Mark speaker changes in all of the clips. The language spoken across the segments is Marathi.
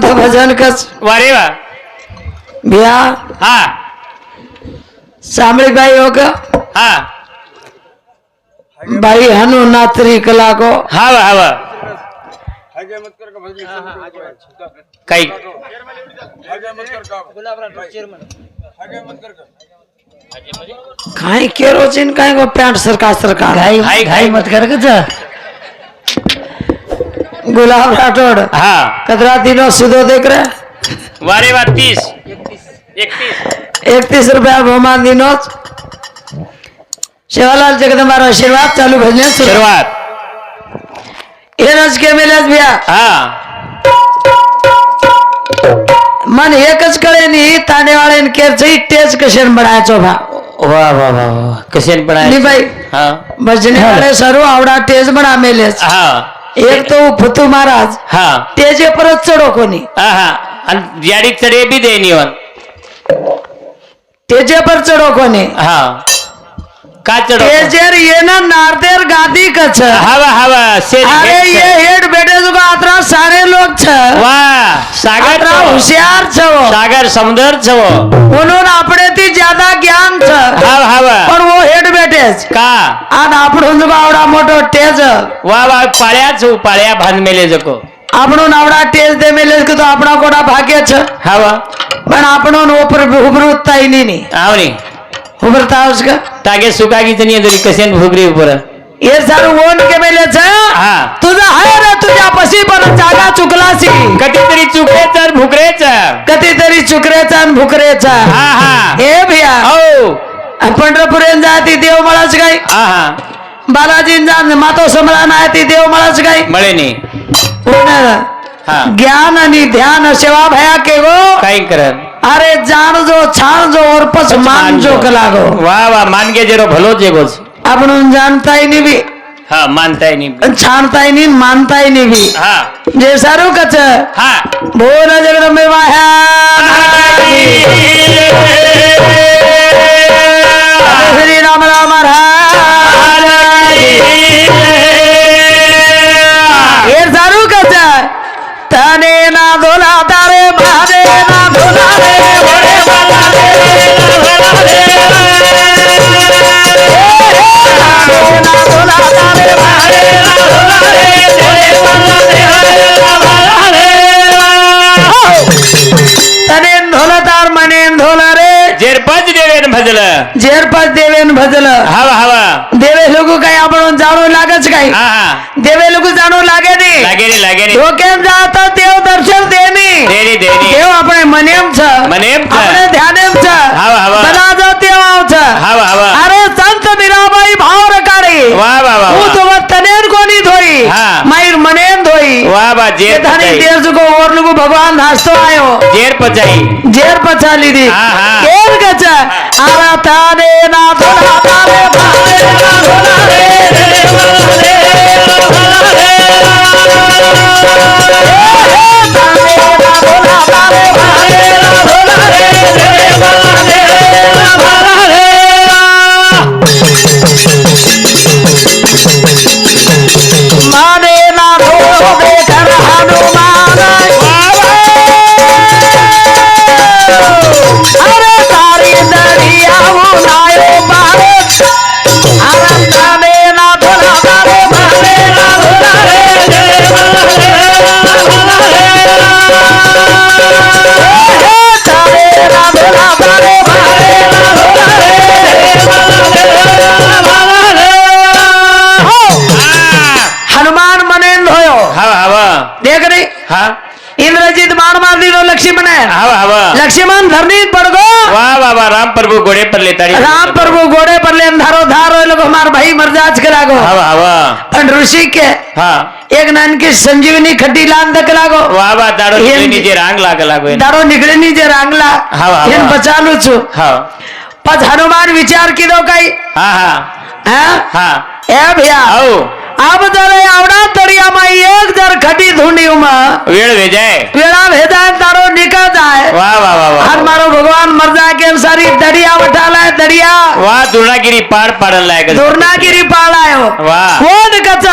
Speaker 1: म्हणतो भजन कस
Speaker 2: वा रे वा.
Speaker 1: बिया
Speaker 2: हा.
Speaker 1: सामळी बाई हो ग
Speaker 2: हा.
Speaker 1: बाई हनु नात्री कला को.
Speaker 2: हा वा हा वा. काही.
Speaker 1: काय केरोसिन काय गो पॅन्ट सरकार सरकार.
Speaker 2: घाई घाई मत कर
Speaker 1: गुलाब राठोड
Speaker 2: हा.
Speaker 1: कतरा दिनो सुधो देख रहे
Speaker 2: वा तीस। एकतीस।
Speaker 1: रुपया बहुमान दिनोच शिवालाल जगदंबार आशीर्वाद चालू भजन सुरू।
Speaker 2: सुरुवात
Speaker 1: हे रज के मिळत बिया
Speaker 2: हा।
Speaker 1: मन एकच कळे नी तानेवाळे केरच टेच कशन बनायचो भा।
Speaker 2: वा वा वा वा. कसे पण
Speaker 1: नी बाई
Speaker 2: हा.
Speaker 1: भजने वाले सर्व आवडा टेज बना मेलेच।
Speaker 2: हा.
Speaker 1: एक तो फुतू महाराज.
Speaker 2: हा.
Speaker 1: टेजे परत चढो कोणी.
Speaker 2: हा हा. आणि याडी चढे बी दे निवन.
Speaker 1: पर चढो कोणी.
Speaker 2: हा. का चढो?
Speaker 1: नारदेर गादी कच.
Speaker 2: हवा हवा
Speaker 1: अरे ये हेड बेटे सारे लोक छ.
Speaker 2: वा सागर
Speaker 1: अतरा
Speaker 2: छवो.
Speaker 1: हुशार छ.
Speaker 2: सागर समुद्र छवो
Speaker 1: म्हणून आपणे ती ज्यादा ज्ञान छ.
Speaker 2: हवा हवा
Speaker 1: पण वो हेड बेटेच.
Speaker 2: का
Speaker 1: आणि आपण आवडा मोठो टेज
Speaker 2: वा वा पाळ्याच हो, पाळ्या भान मेले जको
Speaker 1: आपण आवडा टेज दे मेले की तो आपणा कोणा भाग्य छ
Speaker 2: हवा
Speaker 1: पण आपण उपर उभरता नी.
Speaker 2: आवनी.
Speaker 1: उभरता आहोस का?
Speaker 2: तागे सुका की तनी तरी कसेन भुगरी उपर
Speaker 1: हे सर ओन के मेले छ
Speaker 2: हा.
Speaker 1: तुझा हाय रे तुझ्या पशी पण जागा चुकलासी.
Speaker 2: कधी तरी चुकरेच आणि भुकरेच
Speaker 1: कधीतरी चुकरेचा आणि भुकरेचा
Speaker 2: हा हा.
Speaker 1: हे भिया.
Speaker 2: हो.
Speaker 1: पंढरपुरेन जाती देव मळाच गाय
Speaker 2: हा
Speaker 1: बालाजी जा मातो समला नाही ती देव मळाच गाय
Speaker 2: मळे हा.
Speaker 1: ज्ञान आणि ध्यान सेवा भया के गो
Speaker 2: काय करत.
Speaker 1: अरे जाण जो छान जो और मान जो लागो
Speaker 2: वा वा मानगे जेरो भलो जे गोज
Speaker 1: आपण जाणताय नि बी.
Speaker 2: हा मानताय नाही
Speaker 1: छानताय नि मानताय नि बी.
Speaker 2: हा.
Speaker 1: जे सारू कच.
Speaker 2: हा.
Speaker 1: भोन जगदंबे वाह्या.
Speaker 2: भजल।
Speaker 1: जेरपास देवेन भजल।
Speaker 2: हवा हवा।
Speaker 1: देवे लोक काय खरंच काय? देवे लोक जाणू लागे डोक्यात जात देव दर्शन
Speaker 2: देणी
Speaker 1: देव आपण
Speaker 2: मनेम
Speaker 1: छ मनेम ध्यानेम
Speaker 2: छ वाह
Speaker 1: वाह
Speaker 2: जेर
Speaker 1: धनी
Speaker 2: देश
Speaker 1: को और लोग भगवान नाचतो आयो
Speaker 2: जेर पचाई
Speaker 1: जेर पचा ली दी केर गचा आरा ताने ना धोना ताने भाले ना धोना रे रे रे रे रे रे
Speaker 2: रे दे
Speaker 1: का नाही
Speaker 2: हा।
Speaker 1: इंद्रजीत मार मार दिलो लक्ष्मण
Speaker 2: हवा हवा
Speaker 1: लक्ष्मण धरणीत पड़
Speaker 2: गो। वाह वाह वाह राम प्रभु घोड़े पर ले तारी
Speaker 1: राम प्रभु घोड़े पर ले अंधारो धार हो लोग हमार भाई मर जाच करा
Speaker 2: गो। हवा
Speaker 1: ऋषि के एक नान के संजीवनी खड्डी लान तक लागो
Speaker 2: वाह
Speaker 1: वाह
Speaker 2: दारो निकले नीचे रांग लाग लागो
Speaker 1: दारो निकले नीचे
Speaker 2: रांग ला।
Speaker 1: हवा
Speaker 2: हवा
Speaker 1: बचालो छु।
Speaker 2: हां।
Speaker 1: पद हनुमान विचार किदो काई?
Speaker 2: हां हां।
Speaker 1: हां?
Speaker 2: हां।
Speaker 1: ए भैया। अब जर आवडा तरी माई एक
Speaker 2: जर खटी
Speaker 1: धुंडी उमा. वेळ भेजाय वेळा
Speaker 2: भेजाय तारो निका जाय
Speaker 1: वा वा वा वा और मारो भगवान मर्जा के
Speaker 2: सारी दरिया बठाला है दरिया. वा
Speaker 1: दुर्णागिरी पार
Speaker 2: पाडला
Speaker 1: आहे दुर्णागिरी
Speaker 2: पार
Speaker 1: आयो हो. वा. कोण कच?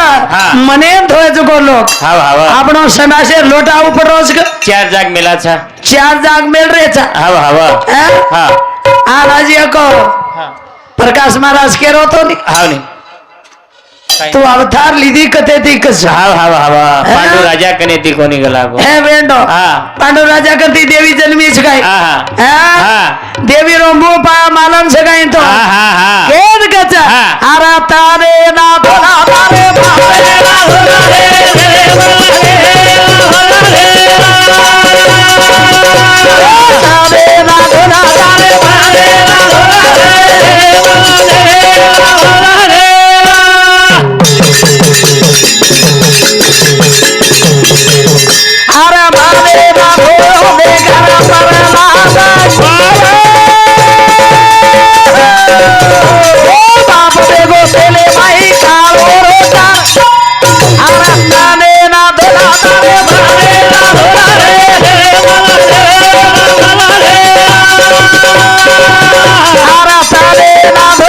Speaker 2: मने धोय
Speaker 1: चुको लोक. हा हा वा. आपणो
Speaker 2: सणाशे लोटा ऊपर रोज
Speaker 1: चार जाग मिलाचा. चार जाग
Speaker 2: मिल रेचा.
Speaker 1: हा
Speaker 2: हा
Speaker 1: वा. हा? आ
Speaker 2: अको.
Speaker 1: प्रकाश महाराज केरो तो नी.
Speaker 2: हा नी.
Speaker 1: तू अवतार लिदी कथे ती कस
Speaker 2: हा हा हा
Speaker 1: पांडू
Speaker 2: राजा कने ती कोणी गेला
Speaker 1: गो हे
Speaker 2: बेंडो
Speaker 1: पांडू राजा कर देवी जन्मी छ काय
Speaker 2: देवी
Speaker 1: रोंबो
Speaker 2: पा
Speaker 1: मालम छ काय तो हा हा अरे तारे
Speaker 2: ना भला तारे
Speaker 1: रे ना
Speaker 2: भला
Speaker 1: तारे रे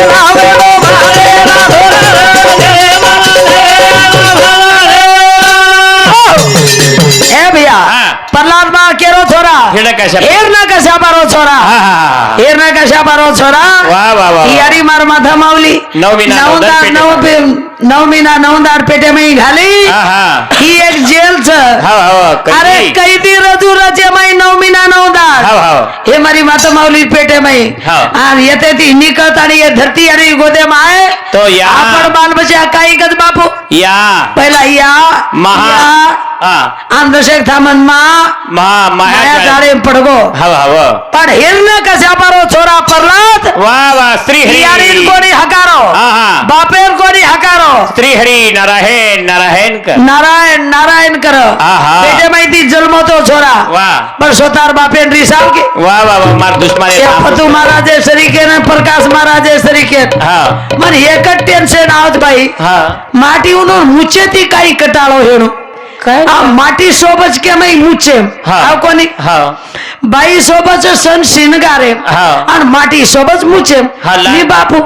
Speaker 1: ના
Speaker 2: ఏర్నాక
Speaker 1: శాపారోత్సవరా ఏర్నాక
Speaker 2: घाली.
Speaker 1: ही एक अरे कैदी रजू रचे माई नऊ महिना
Speaker 2: हे मारी
Speaker 1: माथा मावली पेट्यामाई आणि
Speaker 2: येते ती
Speaker 1: निकत
Speaker 2: आणि
Speaker 1: धरती आणि गोदे माय. आपण बालबच्या काही गज बापू.
Speaker 2: या. पहिला
Speaker 1: या महा. या, थामन मा. महा
Speaker 2: माया
Speaker 1: माया झाडे पडगो. हव पण हिरण कशा परो छोरा
Speaker 2: परलात वा
Speaker 1: वा श्री हरी कोणी हकारो? बापेर
Speaker 2: कोणी
Speaker 1: हकारो? श्री
Speaker 2: हरी
Speaker 1: नारायण
Speaker 2: नारायण
Speaker 1: कर नारायण नारायण कर
Speaker 2: माहिती
Speaker 1: जन्मतो
Speaker 2: छोरा
Speaker 1: वा. पण
Speaker 2: स्वतः बापेन
Speaker 1: रिसाव की? वा वा वा
Speaker 2: मार दुश्मन या
Speaker 1: फतू
Speaker 2: महाराजे
Speaker 1: सरीके प्रकाश
Speaker 2: महाराजे सरीके
Speaker 1: मग हे कट्टेन
Speaker 2: टेन्शन आहोत बाई. माटी ಇವನು
Speaker 1: ಮುಚ್ಚೇತಿ ಕಾಯಿ ಕಟ್ಟಾಳೋ
Speaker 2: ಹೇಳು
Speaker 1: ಆ ಮಾಟಿ ಸೋಬಚ್ ಕೆಮೈ ಮುಚ್ಚೆ
Speaker 2: ಹಾಕೋನಿ
Speaker 1: बाई सोबत सण शिणगारे. आणि
Speaker 2: माटी सोबत मुचे. मी बापू.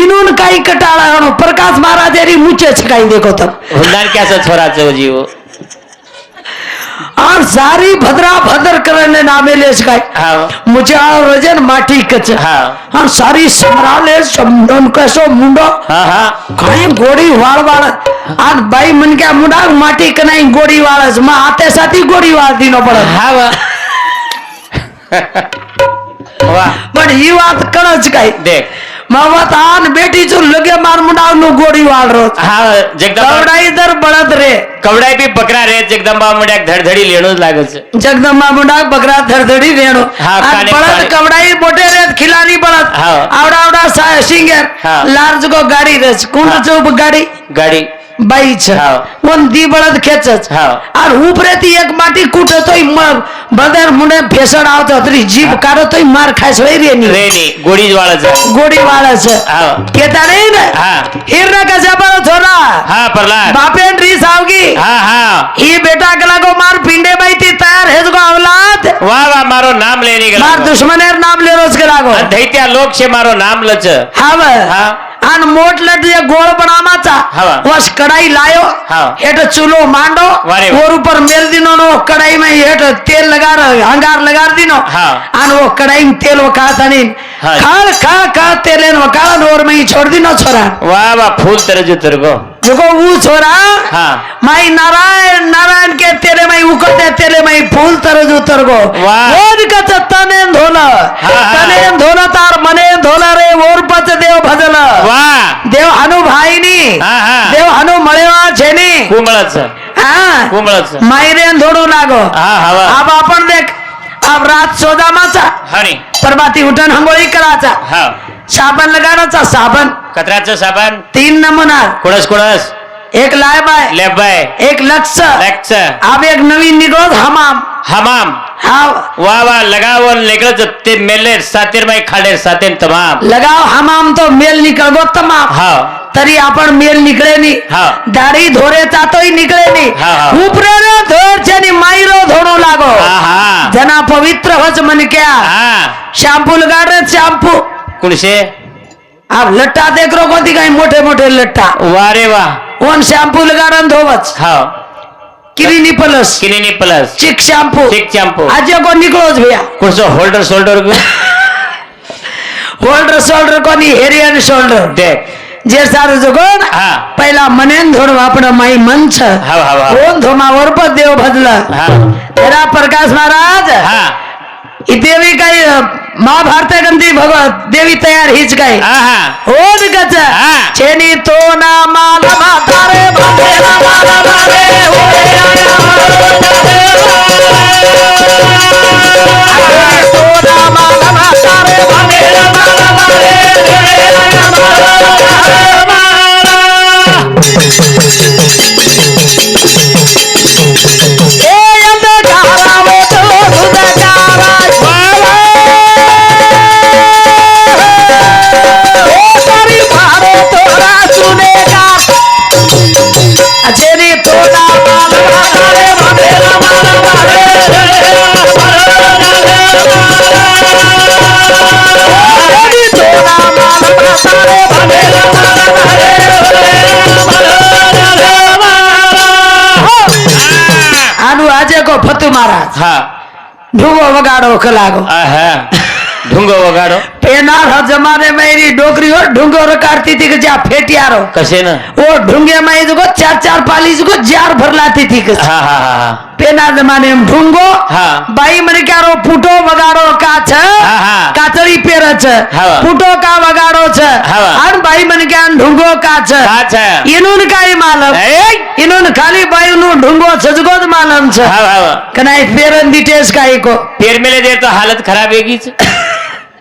Speaker 1: इनून काही कटाळा प्रकाश महाराज मुचेच काही देखवतात
Speaker 2: हुंदारक्याचा
Speaker 1: छोराचं जीव. જ ટેન્શન આવત ભાઈ
Speaker 2: હા
Speaker 1: માટી ઉનો મૂછેથી કાઈ કટાળો હેણો આ માટી સોબજ કે મય મૂછે
Speaker 2: હા.
Speaker 1: આવ કોની
Speaker 2: હા
Speaker 1: બાઈ સોબજ સન શિનગારે
Speaker 2: હા.
Speaker 1: અને માટી સોબજ મૂછે
Speaker 2: હા, લા-
Speaker 1: ની બાપુ
Speaker 2: લા.
Speaker 1: ઈનું કાઈ કટાળા હેણો પ્રકાશ મહારાજે રી મૂછે છે કાઈ દેખો તમ
Speaker 2: હુંદાર ક્યાં છે છોરા છે જીવો
Speaker 1: આ
Speaker 2: मावत आन बेटी जो
Speaker 1: लगे मार मुंडा नु गोडी
Speaker 2: वाल
Speaker 1: रो
Speaker 2: हा
Speaker 1: जगदंबा
Speaker 2: कवडाई
Speaker 1: दर बळद रे. कवडाई भी
Speaker 2: बकरा
Speaker 1: रे जगदंबा मुंड्याक धडधडी
Speaker 2: लेणो
Speaker 1: छे जगदंबा मुंडा बकरा धडधडी
Speaker 2: रेणो
Speaker 1: आणि बळद
Speaker 2: कवडाई
Speaker 1: बोटे रे
Speaker 2: खिलारी
Speaker 1: हा. आवडा आवडा सिंगर लार्ज
Speaker 2: गो
Speaker 1: गाडी रे. कुंड चो गाडी? गाडी. बाईच. कोणती बळद और आणि उभरेती एक माटी कुठतोय मग बदर मुने फेसड आवत
Speaker 2: तरी जीभ काढतोय मार खायस
Speaker 1: वै रेणी. रेणी
Speaker 2: गोडी
Speaker 1: वाळच. गोडी वाळच.
Speaker 2: घेता
Speaker 1: नाही ना. हिरणा
Speaker 2: कसा बरं
Speaker 1: छोरा हा परला.
Speaker 2: बापेन री
Speaker 1: सावगी. हा हा. ही बेटा कला गो मार पिंडे बाई
Speaker 2: ती तयार हेच गो अवलाद. वा
Speaker 1: वा मारो नाम लेनी गला मार
Speaker 2: दुश्मनेर नाम ले रोज गला गो
Speaker 1: धैत्या
Speaker 2: लोक
Speaker 1: छे मारो नाम लच. हा हा.
Speaker 2: आणि
Speaker 1: मोठ लटले गोळ
Speaker 2: बनामाचा.
Speaker 1: बस कड़ाई लायो
Speaker 2: हेठ चूल्हो
Speaker 1: मांडो और ऊपर मेल दिनो नो कढ़ाई में हेठ तेल लगा हंगार लगार
Speaker 2: दिनो.
Speaker 1: और वो कडाई में तेल वो
Speaker 2: खाता
Speaker 1: नहीं खाल खा खा तेल वकाल और में छोड़
Speaker 2: दिनो
Speaker 1: छोरा वा वा फूल तरह जो तेरे को देखो वो छोरा। माई नारायण
Speaker 2: नारायण
Speaker 1: के तेरे माई उकड़े
Speaker 2: तेरे माई
Speaker 1: फूल तर जो तर गो ओर तने धोला। तने धोला
Speaker 2: तार
Speaker 1: मने धोला रे ओर
Speaker 2: पच देव
Speaker 1: भजल। देव हनु भाई नी
Speaker 2: देव हनु
Speaker 1: मळेवा
Speaker 2: छेनी। कुंबळच
Speaker 1: हां. कुंबळच माई
Speaker 2: रे धोडू
Speaker 1: लागो। अब आपण देख अब रात सोदामाचा
Speaker 2: हरी.
Speaker 1: परबाती उठन हंगोळी कराचा। साबण लगाडाचा साबण.
Speaker 2: कचऱ्याचं साबण.
Speaker 1: तीन नमुना.
Speaker 2: कुडस कुडस
Speaker 1: एक
Speaker 2: लायबाय. लेबाय
Speaker 1: एक लक्ष.
Speaker 2: लक्ष.
Speaker 1: अब एक नवीन निघोज हमाम.
Speaker 2: हमाम.
Speaker 1: हा
Speaker 2: वा वा लगाव लेकरच ते मेले सातेर बाई खाडेर सातेन तमाम.
Speaker 1: लगाव हमाम तो मेल निकल गो तमाम.
Speaker 2: हा
Speaker 1: तरी आपण मेल निकळे नी.
Speaker 2: हा
Speaker 1: दाढी धोरे तातोही निकळे नी.
Speaker 2: हा, हा.
Speaker 1: उपरेरो धोर छेनी माईरो धोणो लागो.
Speaker 2: हा, हा.
Speaker 1: जना पवित्र होच मन क्या
Speaker 2: हा.
Speaker 1: शॅम्पू लगाड शॅम्पू.
Speaker 2: कुणसे
Speaker 1: अब लट्टा देख रो कोणती काही मोठे मोठे लट्टा.
Speaker 2: वा रे वा.
Speaker 1: ओन शॅम्पू लगाडन धोवच.
Speaker 2: हा.
Speaker 1: Clinic Plus.
Speaker 2: Clinic Plus.
Speaker 1: Chik shampoo.
Speaker 2: Chik shampoo.
Speaker 1: आज को निकळोच भैया.
Speaker 2: कुणसं होल्डर शोल्डर
Speaker 1: होल्डर शोल्डर कोणी? हेरी आणि शोल्डर
Speaker 2: देख.
Speaker 1: जे सारं जगोन
Speaker 2: हा.
Speaker 1: पहिला मनेन धोड वापड माई मंच.
Speaker 2: हा हा हा.
Speaker 1: ओन धोमावर पण देव भजलं
Speaker 2: हा.
Speaker 1: तेरा प्रकाश महाराज.
Speaker 2: हा
Speaker 1: ही. देवी काही अ, महाभारत गंधी भगवत देवी तयार हीच काय
Speaker 2: हा हा
Speaker 1: ओद
Speaker 2: हा.
Speaker 1: छेनी तो ना माल म्हातारे मारे तो ना माल म्हातारे बांधेला माल मारे ओरे महाराज.
Speaker 2: हा. ढुंगो वगाडो
Speaker 1: लागो. ढुंगो वगाडो. थी कि जा फेटियारो
Speaker 2: कसे ना?
Speaker 1: वो ढूंगे में इसको चार चार पालीस को जार भर लाती थी कि
Speaker 2: हा हा हा हा।
Speaker 1: पेना जमाने में ढूंगो
Speaker 2: हाँ।
Speaker 1: बाई मन क्या रो फूटो वगाड़ो का छ
Speaker 2: हाँ, हाँ।
Speaker 1: कातड़ी पेर छ
Speaker 2: हाँ।
Speaker 1: फूटो का वगाड़ो छ
Speaker 2: हाँ।
Speaker 1: और बाई मन क्या ढूंगो का छ
Speaker 2: का छ
Speaker 1: इन्होंने का ही मालूम इन्होंने खाली बाई नु ढूंगो सजगो मालूम छ।
Speaker 2: हा हा
Speaker 1: कनाई पेरन डिटेल्स का ही को।
Speaker 2: पेर मेले दे तो हालत खराब वेगीच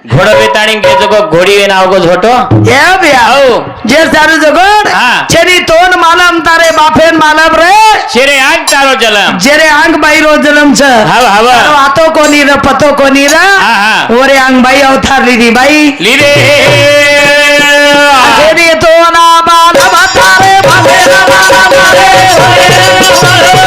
Speaker 2: घोडं वेताणी घ्यायचं गो घोडी वे नाव गो झोटो
Speaker 1: ये भैया
Speaker 2: हो.
Speaker 1: जे सारे जगोड
Speaker 2: हाँ।
Speaker 1: छेनी तोन मालम तारे बाफेन मालम रे.
Speaker 2: शेरे आग तारो जलम.
Speaker 1: जेरे आंग बाई रो जलम छ.
Speaker 2: हव हव.
Speaker 1: तारो आतो कोनी र पतो कोनी र.
Speaker 2: हा हा.
Speaker 1: ओरे आंग बाई अवतार लीधी बाई.
Speaker 2: लिरे
Speaker 1: छेनी तोना मालम तारे बाफेन मालम रे. छेनी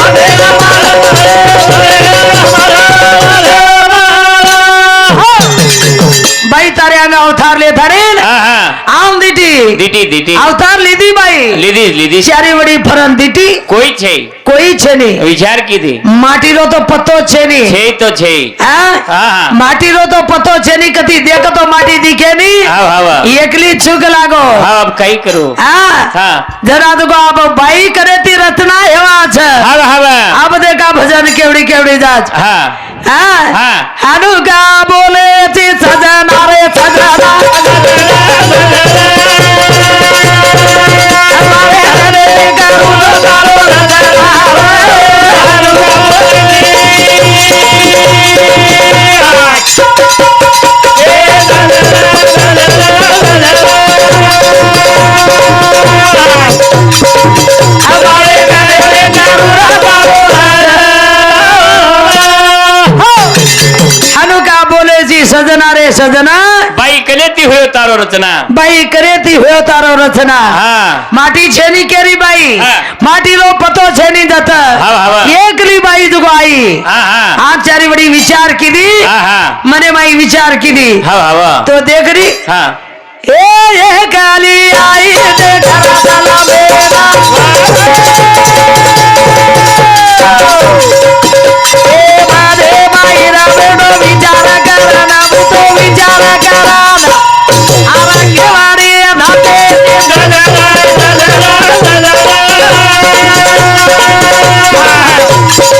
Speaker 1: बाई ताऱ्याने
Speaker 2: अवतारले धरेल.
Speaker 1: आम दिटी.
Speaker 2: दिटी दिटी.
Speaker 1: अवतार लीधी बाई.
Speaker 2: लिदी लिदी. चारी वडी
Speaker 1: फरन दीटी. कोई छे?
Speaker 2: કોઈ છે
Speaker 1: કોઈ છે નહીં
Speaker 2: વિચાર કીધી
Speaker 1: માટીનો તો પત્તો જ છે નહીં
Speaker 2: છે તો છે
Speaker 1: હા?
Speaker 2: હા હા
Speaker 1: માટીનો તો પત્તો છે નહીં કદી દેખ તો માટી દીખે નહીં
Speaker 2: હાવ હાવ
Speaker 1: એકલી છૂક લાગો
Speaker 2: હાવ अब કઈ કરું
Speaker 1: હા
Speaker 2: હા
Speaker 1: જરા તો આપ બાઈ કરે તી રચના એવા છે
Speaker 2: હાવ હાવ
Speaker 1: આ બધે કા ભજન કેવડી કેવડી જાત
Speaker 2: હા
Speaker 1: હા
Speaker 2: હા.
Speaker 1: હાનું કા બોલે છે સજના રે સજના અમારે હરે કરું તારો સજના રે સજના
Speaker 2: બાઈ કનેતી હોય તારો રચના
Speaker 1: બાઈ કરે તી હોય તારો રચના
Speaker 2: હા
Speaker 1: માટી છે ની કેરી બાઈ
Speaker 2: હા.
Speaker 1: માટીનો પતો છે ની જત
Speaker 2: હાવ, હાવ.
Speaker 1: એકલી બાઈ જુગો આઈ
Speaker 2: હા હા
Speaker 1: આ ચારી વડી વિચાર કીધી
Speaker 2: હા હા
Speaker 1: મને માઈ વિચાર કીધી
Speaker 2: હાવ હાવ
Speaker 1: તો દેખરી
Speaker 2: હા
Speaker 1: એ એ કાલી આઈ તે ખરા તલા મેરા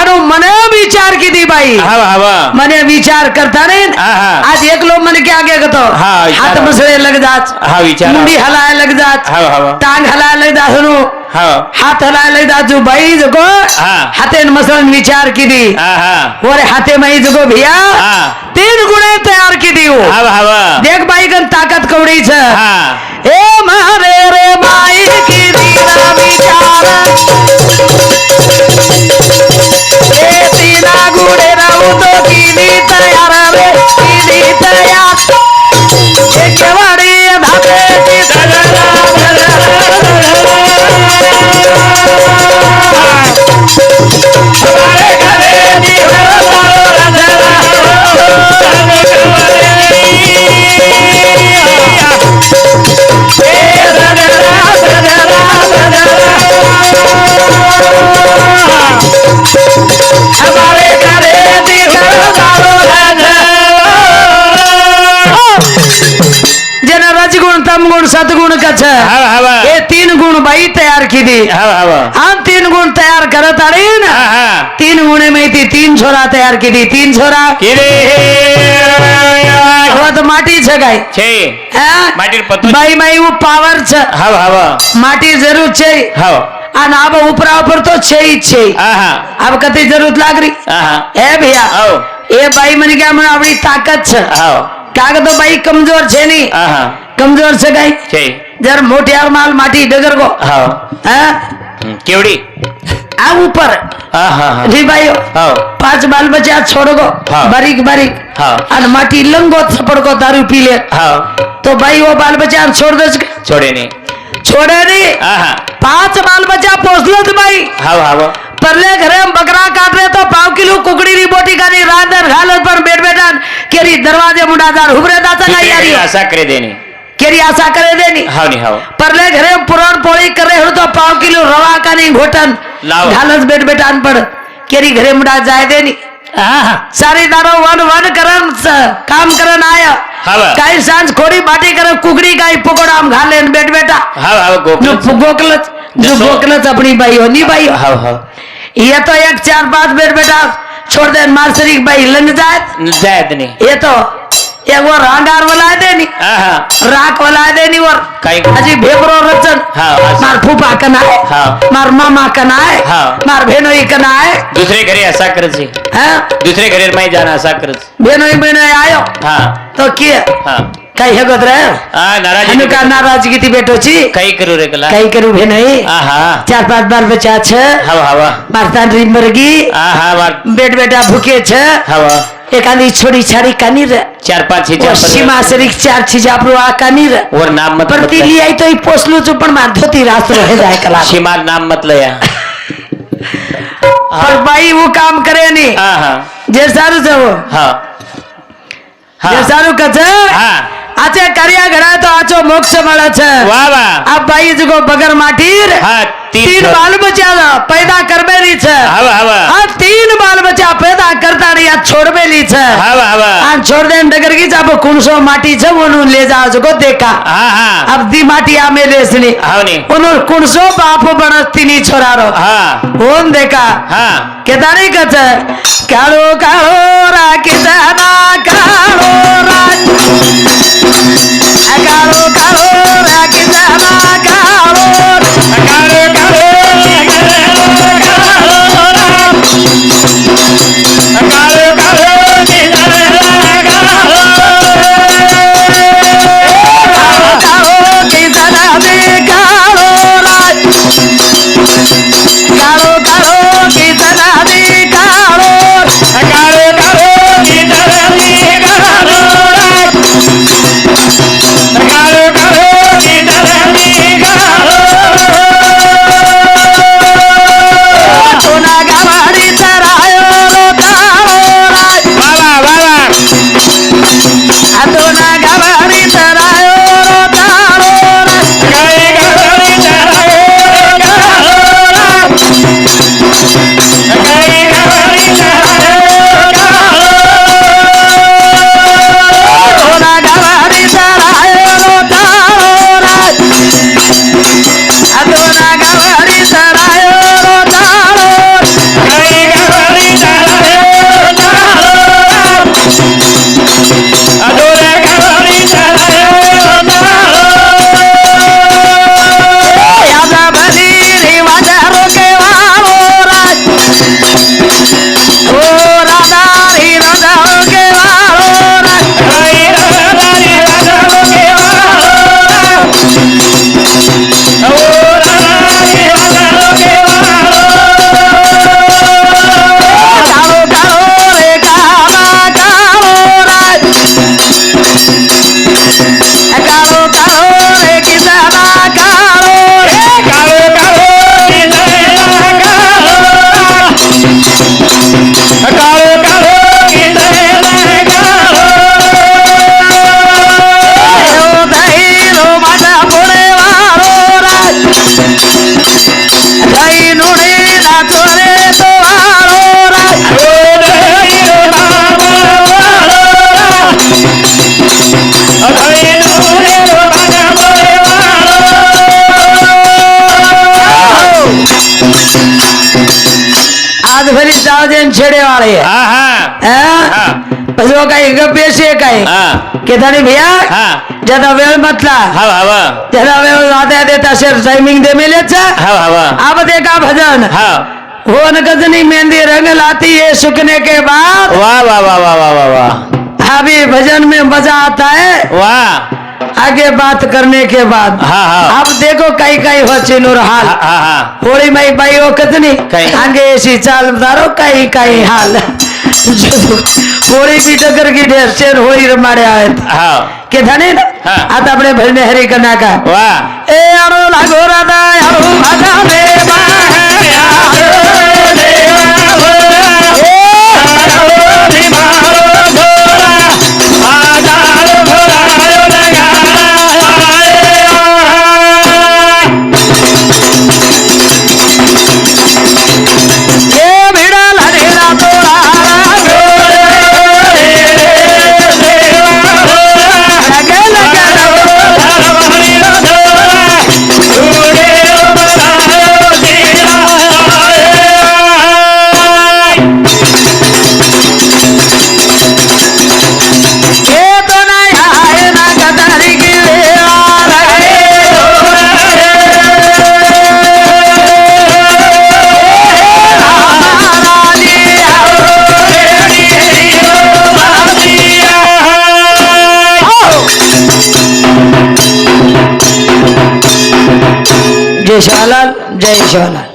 Speaker 1: अरे मने विचार की बाई? भाई
Speaker 2: मने विचार
Speaker 1: करता नहीं आज एक
Speaker 2: लोग मन
Speaker 1: के आगे गतो हाथ
Speaker 2: मुसरे लग
Speaker 1: जात हा विचार मुंडी हलाय
Speaker 2: लग
Speaker 1: जात टांग हलाय लग जात नु हात
Speaker 2: हलायला
Speaker 1: जो बाई हाथे न
Speaker 2: मसलन विचार
Speaker 1: किती वरे हाथे माई जगो
Speaker 2: भिया
Speaker 1: तीन गुणे तयार
Speaker 2: किती हो
Speaker 1: देख बाई कन ताकद
Speaker 2: कवडीच।
Speaker 1: ए मारे रे बाई किती ना विचार। गुडे राहू तो कीनी तयार रे कीनी तयार. ए केवाड़ी गुण सदगुण कच हे तीन गुण बाई
Speaker 2: तयार केली
Speaker 1: हा तीन गुण तयार करत आले ना तीन गुणे माहिती तीन छोरा तयार केली तीन छोरा
Speaker 2: माटी काय
Speaker 1: बाई माई पावर हव हव
Speaker 2: माटी जरूर
Speaker 1: छे हव
Speaker 2: आणि
Speaker 1: अब उपरा उपर तो छे छे अब कते
Speaker 2: जरूरत
Speaker 1: लागरी ए भैया ए बाई म्हणे
Speaker 2: काय म्हणून
Speaker 1: आवडी ताकद छ
Speaker 2: काग
Speaker 1: तो बाई कमजोर छे नी कमजोर
Speaker 2: से
Speaker 1: काही
Speaker 2: जर मोठ्यावर
Speaker 1: माल माटी
Speaker 2: डगर गो. केवडी
Speaker 1: आ ऊपर
Speaker 2: रिबाई
Speaker 1: पाच बाल बचे आज
Speaker 2: सोडगो
Speaker 1: हो. बारीक
Speaker 2: बारीक.
Speaker 1: हो. आणि माटी लंगो सपडगो दारू पिले.
Speaker 2: हो.
Speaker 1: तो बाई वो बाल बचे आज
Speaker 2: सोड दस
Speaker 1: छोडे नाही
Speaker 2: छोडे नाही
Speaker 1: पाच बाल बच्चा पोचलोच बाई.
Speaker 2: हाव हाव.
Speaker 1: परले घरे बकरा काटले तो पाव किलो कुकडी री बोटी कानी रांदर घालत पण बेट बेटान केरी दरवाजे मुंडादार हुबरे दाचा काही
Speaker 2: असा करे देनी.
Speaker 1: केरी आशा करे देनी
Speaker 2: हाँ नहीं हाँ
Speaker 1: पर ले घरे पुराण पौड़ी करे हो तो पाव किलो रवा का नहीं
Speaker 2: भोटन
Speaker 1: ढालस बैठ बैठान पर केरी घरे मुड़ा जाए देनी
Speaker 2: हाँ
Speaker 1: सारे दारो वन वन करन काम करन आया।
Speaker 2: हाँ
Speaker 1: काई सांस खोड़ी बाटी करो कुकड़ी काई पुकड़ा हम घाले न बैठ बैठा
Speaker 2: हाँ हाँ
Speaker 1: गोपल
Speaker 2: जो
Speaker 1: गोपल जो गोपल चपड़ी भाई हो नहीं भाई हाँ
Speaker 2: हाँ
Speaker 1: ये तो एक चार पांच बैठ बैठा छोड़ दे मार्शलिक भाई लंच जाए
Speaker 2: जाए नहीं
Speaker 1: ये तो ఎవో రాండార్ వలాదేని
Speaker 2: రాక్
Speaker 1: వలాదేని వర్ అజి
Speaker 2: భేబ్రో రచన్
Speaker 1: मार फूफा का ना
Speaker 2: है.
Speaker 1: मार मामा का ना
Speaker 2: है.
Speaker 1: मार भेनोई कना ना
Speaker 2: दूसरे दुसरे घरी असा
Speaker 1: करजी
Speaker 2: दूसरे घरी माही जाना असा करज
Speaker 1: भेनोई बहनोई आयो. तो
Speaker 2: किया?
Speaker 1: काही हगत
Speaker 2: रे नाराजी
Speaker 1: का नाराजगी ती बेटोची
Speaker 2: काही करू रे कला
Speaker 1: काही करू
Speaker 2: भे नाही
Speaker 1: चार पाच बार बचा छ.
Speaker 2: हवा हवा
Speaker 1: मारता
Speaker 2: रिमरगी
Speaker 1: बेट बेटा भूखे छ.
Speaker 2: हवा
Speaker 1: एखादी छोड़ी छाड़ी कानी रे
Speaker 2: ચાર પાંચ
Speaker 1: वो
Speaker 2: હિજાબ
Speaker 1: सीमा सरी चार चीज आपरो आ कानी रे
Speaker 2: ઓર નામ મત
Speaker 1: परती
Speaker 2: મત
Speaker 1: ली आई तो ई पोसलू चु पण मार धोती रात रहे जाए कला
Speaker 2: સીમાર નામ મત લયા
Speaker 1: पर भाई वो काम करे नहीं
Speaker 2: હા હા
Speaker 1: जे सारू છે वो
Speaker 2: હા
Speaker 1: જે
Speaker 2: હા
Speaker 1: સારું કે છે
Speaker 2: હા
Speaker 1: આચે કર્યા ઘડા તો આચો મોક્ષ મળે છે
Speaker 2: વાહ વાહ
Speaker 1: આ ભાઈ જગો બગર માટીર
Speaker 2: હા
Speaker 1: तीन बाल बच्चा पैदा करबे नहीं
Speaker 2: छे। हवा
Speaker 1: हवा. हां तीन बाल बच्चा पैदा करता री या छोड़बे ली
Speaker 2: छ। हवा
Speaker 1: हवा. हां छोड़ दे नगर की जाब कुणसो माटी छ वनु ले जा जको देखा।
Speaker 2: हां हां.
Speaker 1: अब दी माटी आ मेले सनी
Speaker 2: हवनी
Speaker 1: उनु कुणसो बाप बनस्ती नी छोरा रो हां. ओन देखा। हां. केदारी कच कालो कालो राखी जाना कालो राखी। कालो कालो राखी जाना छेडेवाळे जो काही गपेश एक आहे केदारी भैया ज्यादा वेळ म्हटला हवा हवा. त्याला वेळ आता देत असेल टायमिंग दे मेलेच. हवा हवा. आप ते का भजन. हा. हो न गजनी मेहंदी रंग लाती है सुखने के बाद.
Speaker 2: वाह वाह वाह वाह वाह वाह
Speaker 1: अभी भजन में मजा आता है.
Speaker 2: वाह
Speaker 1: आगे बात करने के बाद
Speaker 2: हाँ, हाँ।
Speaker 1: अब देखो कई कई हो चिनुर हाल
Speaker 2: हाँ हाँ हाँ।
Speaker 1: होली मई बाई हो कितनी?
Speaker 2: कई।
Speaker 1: आगे ऐसी चाल बतारो कई कई हाल। होली भी डगर की ढेर शेर होली रमाड़े आए
Speaker 2: हाँ।
Speaker 1: के धने ना?
Speaker 2: हाँ।
Speaker 1: आता अपने भजन हरी का।
Speaker 2: वाह।
Speaker 1: ए अरो लागो राधा अरो भाजा में ए जय शिवालाल जय शिवालाल